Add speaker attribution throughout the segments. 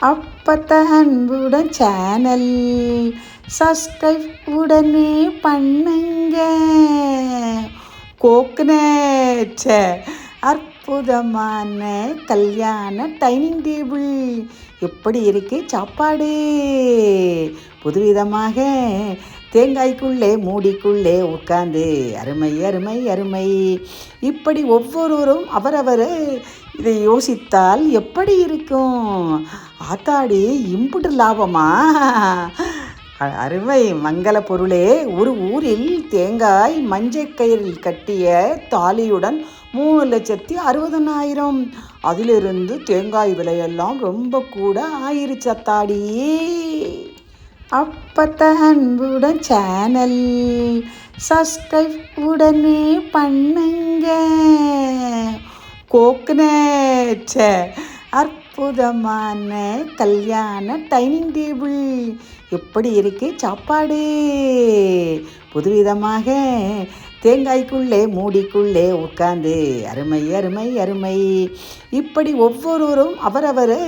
Speaker 1: அப்பத்த அன்புடன் channel subscribe உடனே பண்ணுங்க. கோக்னேச்ச அற்புதமான கல்யாண டைனிங் டேபிள் எப்படி இருக்கு சாப்பாடு? புதுவிதமாக தேங்காய்க்குள்ளே மூடிக்குள்ளே உட்காந்து அருமை அருமை அருமை. இப்படி ஒவ்வொருவரும் அவரவர் இதை யோசித்தால் எப்படி இருக்கும்? ஆத்தாடி இம்புட்டு லாபமா? அருமை மங்கள பொருளே ஒரு ஊரில் தேங்காய் மஞ்சள் கயிறில் கட்டிய தாலியுடன் மூணு லட்சத்தி அறுபதனாயிரம். அதிலிருந்து தேங்காய் விலையெல்லாம் ரொம்ப கூட ஆயிருச்சு அத்தாடி. அப்பத்த அன்புடன் சேனல் சப்ஸ்கிரைப் உடனே பண்ணுங்க. கோக்னட் அற்புதமான கல்யாண டைனிங் டேபிள். எப்படி இருக்கு சாப்பாடு? புதுவிதமாக தேங்காய்க்குள்ளே மூடிக்குள்ளே உட்காந்து அருமை அருமை அருமை. இப்படி ஒவ்வொருவரும் அவரவர்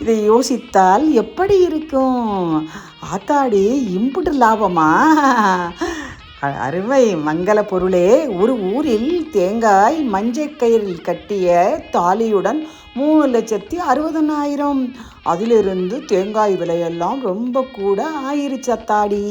Speaker 1: இதை யோசித்தால் எப்படி இருக்கும்? ஆத்தாடி இம்புட்டு லாபமா? அருமை மங்கள பொருளே ஒரு ஊரில் தேங்காய் மஞ்சள் கயிறில் கட்டிய தாலியுடன் மூணு லட்சத்தி அறுபதனாயிரம். அதிலிருந்து தேங்காய் விலையெல்லாம் ரொம்ப கூட ஆயிருச்சத்தாடி